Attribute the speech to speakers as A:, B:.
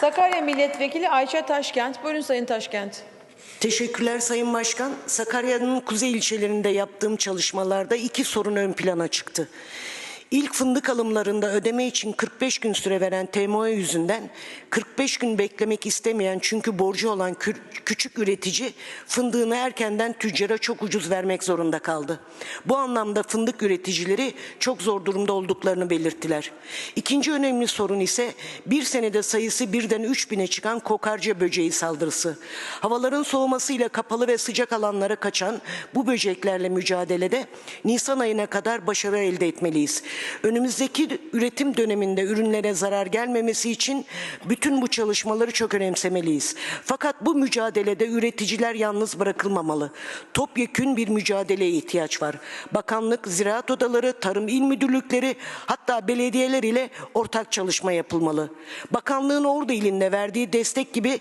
A: Sakarya Milletvekili Ayça Taşkent. Buyurun Sayın Taşkent.
B: Teşekkürler Sayın Başkan. Sakarya'nın kuzey ilçelerinde yaptığım çalışmalarda iki sorun ön plana çıktı. İlk fındık alımlarında ödeme için 45 gün süre veren TMO yüzünden 45 gün beklemek istemeyen çünkü borcu olan kü- küçük üretici fındığını erkenden tüccara çok ucuz vermek zorunda kaldı. Bu anlamda fındık üreticileri çok zor durumda olduklarını belirttiler. İkinci önemli sorun ise bir senede sayısı birden 3000'e çıkan kokarca böceği saldırısı. Havaların soğumasıyla kapalı ve sıcak alanlara kaçan bu böceklerle mücadelede Nisan ayına kadar başarı elde etmeliyiz. Önümüzdeki üretim döneminde ürünlere zarar gelmemesi için bütün bu çalışmaları çok önemsemeliyiz. Fakat bu mücadelede üreticiler yalnız bırakılmamalı. Topyekün bir mücadeleye ihtiyaç var. Bakanlık, ziraat odaları, tarım il müdürlükleri hatta belediyeler ile ortak çalışma yapılmalı. Bakanlığın Ordu ilinde verdiği destek gibi